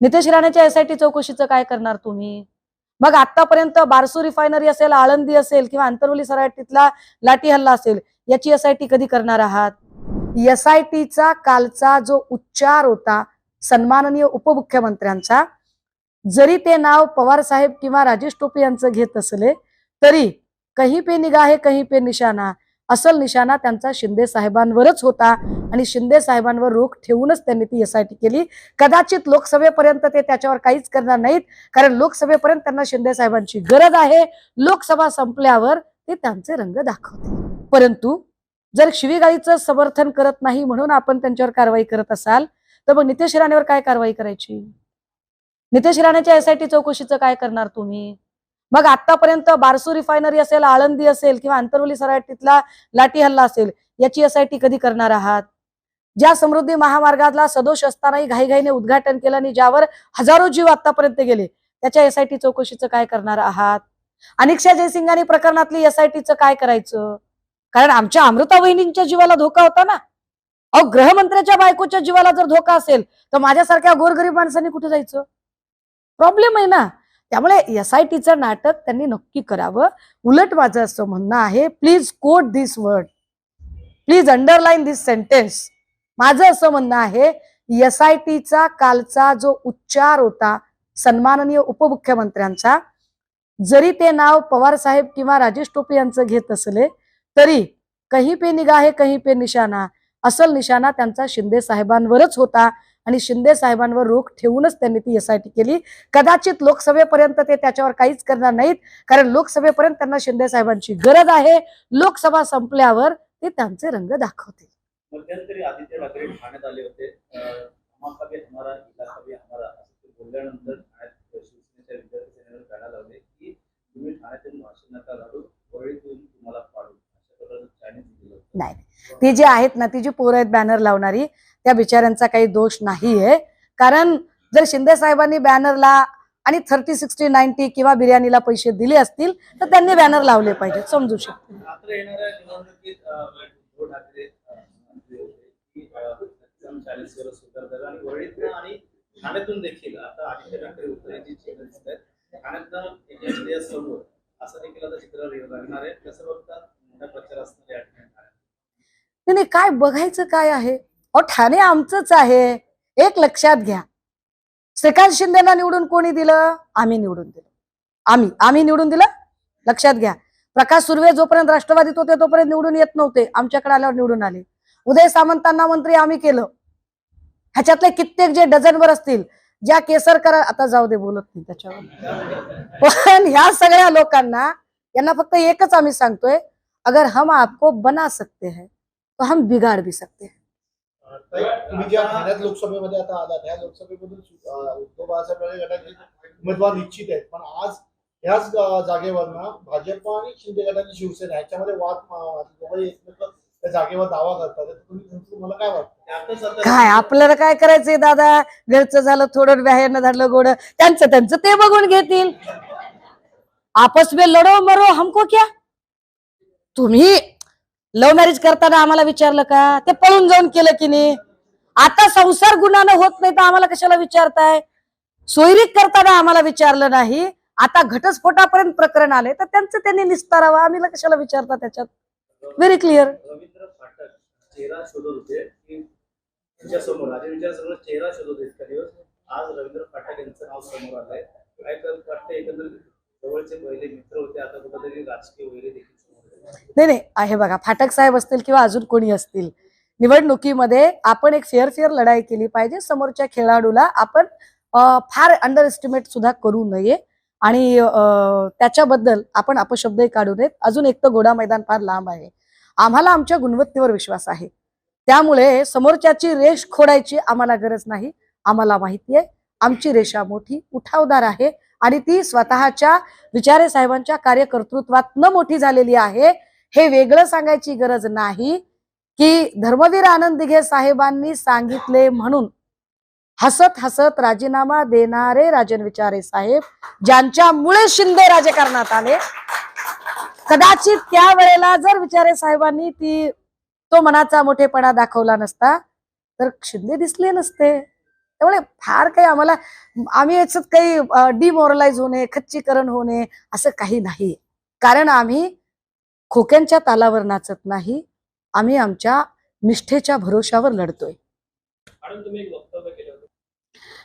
Nitesh राणेच्या SIT चौकशीचं काय करणार तुम्ही? मग आतापर्यंत बारसू रिफायनरी असेल आळंदी असेल किंवा आंतरवली सराटीतला लाठी हल्ला असेल याची एसआयटी कधी करणार आहात? एसआयटीचा कालचा जो उच्चार होता सन्माननीय उपमुख्यमंत्र्यांचा जरी ते नाव पवार साहेब किंवा राजेश टोपे यांचं घेत असले तरी कहीं पे निगाहे कहीं पे निशाणा असल निशाणा त्यांचा शिंदे साहेबांवरच होता. आणि शिंदे साहेबांवर रोख ठेवूनच त्यांनी ती एसआयटी केली. कदाचित लोकसभेपर्यंत ते त्याच्यावर काहीच करणार नाहीत. कारण लोकसभेपर्यंत त्यांना शिंदे साहेबांची गरज आहे. लोकसभा संपल्यावर ते त्यांचे रंग दाखवते परंतु जर शिवीगाळीचं समर्थन करत नाही म्हणून आपण त्यांच्यावर कारवाई करत असाल तर मग नितेश राणेवर काय कारवाई करायची? नितेश राणेच्या एसआयटी चौकशीचं काय करणार तुम्ही? मग आतापर्यंत बारसू रिफायनरी असेल आळंदी असेल किंवा आंतरवली सराटीतला लाठी हल्ला असेल याची एसआयटी कधी करणार आहात? ज्या समृद्धी महामार्गातला सदोष असतानाही घाईघाईने उद्घाटन केलं आणि ज्यावर हजारो जीव आतापर्यंत गेले त्याच्या एसआयटी चौकशीचं काय करणार आहात? अनिक्षा जयसिंगानी प्रकरणातली एसआयटीचं काय करायचं? कारण आमच्या अमृता वहिनींच्या जीवाला धोका होता ना. अहो गृहमंत्र्याच्या बायकोच्या जीवाला जर धोका असेल तर माझ्यासारख्या गोरगरीब माणसांनी कुठे जायचं? प्रॉब्लेम आहे ना. त्यामुळे एस आय टीचं नाटक त्यांनी नक्की करावं. उलट माझं असं म्हणणं आहे please quote this word please underline this sentence माझं असं म्हणणं आहे एस आय टीचा कालचा जो उच्चार होता सन्माननीय उपमुख्यमंत्र्यांचा जरी ते नाव पवार साहेब किंवा राजेश टोपे यांचं घेत असले तरी कहीं पे निगाहे कहीं पे निशाणा असल निशाणा त्यांचा शिंदे साहेबांवरच होता. आणि शिंदे साहेबांवर रोख ठेवूनच त्यांनी ती एसआयटी केली. कदाचित लोकसभेपर्यंत ते त्याच्यावर काहीच करणार नाहीत कारण लोकसभेपर्यंत त्यांना शिंदे साहेबांची गरज आहे. लोकसभा संपल्यावर ते त्यांचे रंग दाखवतील. मध्यंतरी आदित्य ठाकरे ठाण्यात आले होते. अं, धमाका भी हमारा इलाका भी हमारा असं ते बोलल्यानंतर ठाण्यात शिवसेनेच्या विद्यार्थी सेनेवर बॅनर लावले की तुम्ही ठाण्यातून भाषण नका काढू वळीतून तुम्हाला पाडू. अशा प्रकारचं चॅलेंज दिलं होतं. नाही. ती जी आहेत ना ती जी पोरं आहेत बॅनर लावणारी त्या बिचाऱ्यांचा काही दोष नाहीये. कारण जर शिंदे साहेबांनी बॅनरला आणि थर्टी सिक्स्टी नाईन्टी किंवा बिर्याणीला पैसे दिले असतील तर त्यांनी बॅनर लावले पाहिजेत. समजू शकतो. ठाण्यातून देखील आता आदित्य ठाकरे उतरायची चिन्ह दिसत आहेत. ठाण्यातनं समोर असं देखील आता चित्र लागणार आहे. कसं मोठा प्रचार असणार. नाही नाही, काय बघायचं काय आहे? अहो ठाणे आमचंच आहे. एक लक्षात घ्या. श्रीकांत शिंदेना निवडून कोणी दिलं? आम्ही निवडून दिलं. आम्ही. आम्ही निवडून दिलं? लक्षात घ्या. प्रकाश सुर्वे जोपर्यंत राष्ट्रवादीत होते तोपर्यंत निवडून येत नव्हते. आमच्याकडे आल्यावर निवडून आले. उदय सामंतांना मंत्री आम्ही केलं. ह्याच्यातले कित्येक जे डझनभर असतील ज्या केसरकर आता जाऊ दे बोलत नाही त्याच्यावर. पण ह्या सगळ्या लोकांना यांना फक्त एकच आम्ही सांगतोय अगर हम आपको बना सकते हैं तो हम बिगाड़ भी सकते हैं. तुम्ही ज्या ठाण्यात लोकसभेमध्ये आता आलात ह्या लोकसभेमधून उद्धव बाळासाहेब ठाकरे गटाचे उमेदवार निश्चित आहेत. पण आज ह्याच अं, जागेवरनं भाजप आणि शिंदे गटाची शिवसेना ह्याच्यामध्ये वाद अं, दोघंही एकमेक त्या जागेवर दावा करतात. तुम्ही तुम्हाला काय वाटतं? काय आपल्याला काय करायचंय दादा? घरचं झालं थोडं बाहेरनं झालं गोड. त्यांचं त्यांचं ते बघून घेतील. आपस में लढो मरो हमको क्या? तुम्ही लव्ह मॅरेज करताना आम्हाला विचारलं का? ते पळून जाऊन केलं की नाही आता संसार गुणानं होत नाही तर आम्हाला कशाला विचारताय? सोयरीक करताना आम्हाला विचारलं नाही. आता घटस्फोटापर्यंत प्रकरण आले तर त्यांचं त्यांनी निस्तारावं. आम्ही कशाला विचारता त्याच्यात? व्हेरी क्लिअर रवींद्र फाटक चेहरा शोधत होते. चेहरा शोधत होते आज रवींद्र फाटक यांचं नाव समोर आलंय. काय वाटतं एकंदरीत जवळचे पहिले मित्र होते आता कुठेतरी राजकीय वगैरे देखील नाही नाही आहे बघा. फाटक साहेब असतील किंवा अजून कोणी असतील निवडणुकीमध्ये आपण एक फेअर फेअर लढाई केली पाहिजे. समोरच्या खेळाडूला आपण फार अंडर एस्टिमेट सुद्धा करू नये. आणि त्याच्याबद्दल आपण अपशब्दही काढू नयेत. अजून एक तर गोडा मैदान फार लांब आहे. आम्हाला आमच्या गुणवत्तेवर विश्वास आहे. त्यामुळे समोरच्याची रेष खोडायची आम्हाला गरज नाही. आम्हाला माहिती आहे. आमची रेषा मोठी उठावदार आहे. आणि ती स्वतःच्या विचारे साहेबांच्या कार्यकर्तृत्वातनं मोठी झालेली आहे. हे वेगळं सांगायची गरज नाही की धर्मवीर आनंद दिघे साहेबांनी सांगितले म्हणून. हसत हसत राजीनामा देणारे राजन विचारे साहेब ज्यांच्यामुळे शिंदे राजकारणात आले. कदाचित त्या वेळेला जर विचारे साहेबांनी ती तो मनाचा मोठेपणा दाखवला नसता तर शिंदे दिसले नसते. त्यामुळे फार काही आम्हाला आम्ही याच्यात काही डिमोरलाइज होणे खच्चीकरण होणे असं काही नाही. कारण आम्ही खोक्यांच्या तालावर नाचत नाही आम्ही आमच्या निष्ठेच्या भरोशावर लढतोय.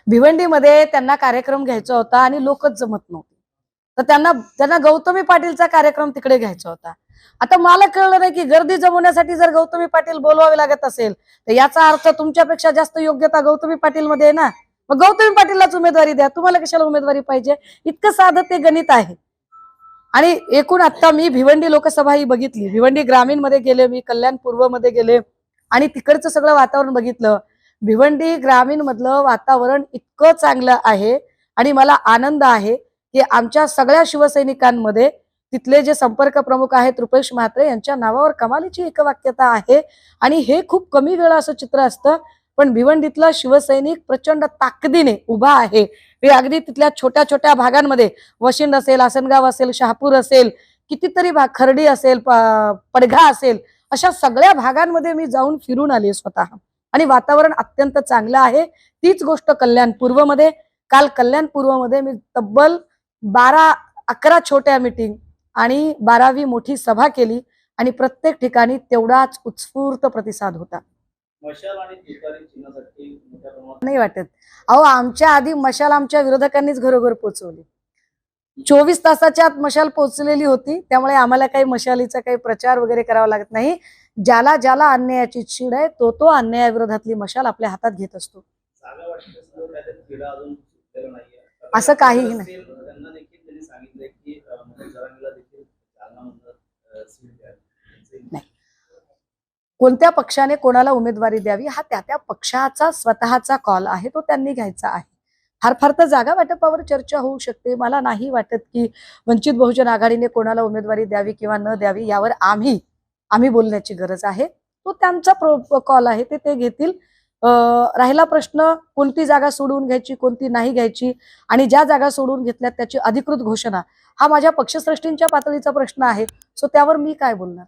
भिवंडीमध्ये त्यांना कार्यक्रम घ्यायचा होता आणि लोकच जमत नव्हते. तर त्यांना त्यांना गौतमी पाटीलचा कार्यक्रम तिकडे घ्यायचा होता. आता मला कळलं नाही की गर्दी जमवण्यासाठी जर गौतमी पाटील बोलवावे लागत असेल तर याचा अर्थ तुमच्यापेक्षा जास्त योग्यता गौतमी पाटील मध्ये आहे ना? मग गौतमी पाटीललाच उमेदवारी द्या. तुम्हाला कशाला उमेदवारी पाहिजे? इतकं साधं ते गणित आहे. आणि एकूण आता मी भिवंडी लोकसभा ही बघितली. भिवंडी ग्रामीणमध्ये गेले मी कल्याण पूर्वमध्ये गेले. आणि तिकडचं सगळं वातावरण बघितलं. भिवंडी ग्रामीण मधलं वातावरण इतकं चांगलं आहे आणि मला आनंद आहे की आमच्या सगळ्या शिवसैनिकांमध्ये तिथले जे संपर्क प्रमुख आहेत रुपेश म्हात्रे यांच्या नावावर कमालीची एकवाक्यता आहे. आणि हे खूप कमी वेळा असं चित्र असतं पण भिवंडीतला शिवसैनिक प्रचंड ताकदीने उभा आहे. हे अगदी तिथल्या छोट्या छोट्या भागांमध्ये वशिंड असेल आसनगाव असेल शहापूर असेल कितीतरी भाग खर्डी असेल प- पडघा असेल अशा सगळ्या भागांमध्ये मी जाऊन फिरून आली स्वतः. आणि वातावरण अत्यंत चांगलं आहे. तीच गोष्ट कल्याण पूर्वमध्ये काल कल्याण पूर्वमध्ये मी तब्बल बारा अकरा छोट्या मिटिंग आणि बारावी मोठी सभा केली आणि प्रत्येक ठिकाणी तेवढाच उत्स्फूर्त प्रतिसाद होता. नाही वाटत. अहो आमच्या आधी मशाल आमच्या विरोधकांनीच घरोघर पोचवली. चोवीस तासाच्या आत मशाल पोचलेली होती त्यामुळे आम्हाला काही मशालीचा काही प्रचार वगैरे करावा लागत नाही. ज्याला ज्याला अन्यायाची चीड आहे तो तो अन्यायाविरोधातली मशाल आपल्या हातात घेत असतो. असं काहीही नाही. असेल, त्यांना देखील त्यांनी सांगितलंय की अं, मनोज जरांगेला देखील नाही. कोणत्या पक्षाने कोणाला उमेदवारी द्यावी हा त्या त्या पक्षाचा स्वतःचा कॉल आहे तो त्यांनी घ्यायचा आहे. फार फार तर जागा वाटपावर चर्चा होऊ शकते. मला नाही वाटत की वंचित बहुजन आघाडीने कोणाला उमेदवारी द्यावी किंवा न द्यावी यावर आम्ही आम्ही बोलण्याची गरज आहे. तो त्यांचा कॉल आहे ते ते घेतील. राहिला प्रश्न कोणती जागा सोडवून घ्यायची कोणती नाही घ्यायची आणि ज्या जागा सोडून घेतल्यात त्याची अधिकृत घोषणा हा माझ्या पक्षश्रेष्ठींच्या पातळीचा प्रश्न आहे. सो त्यावर मी काय बोलणार?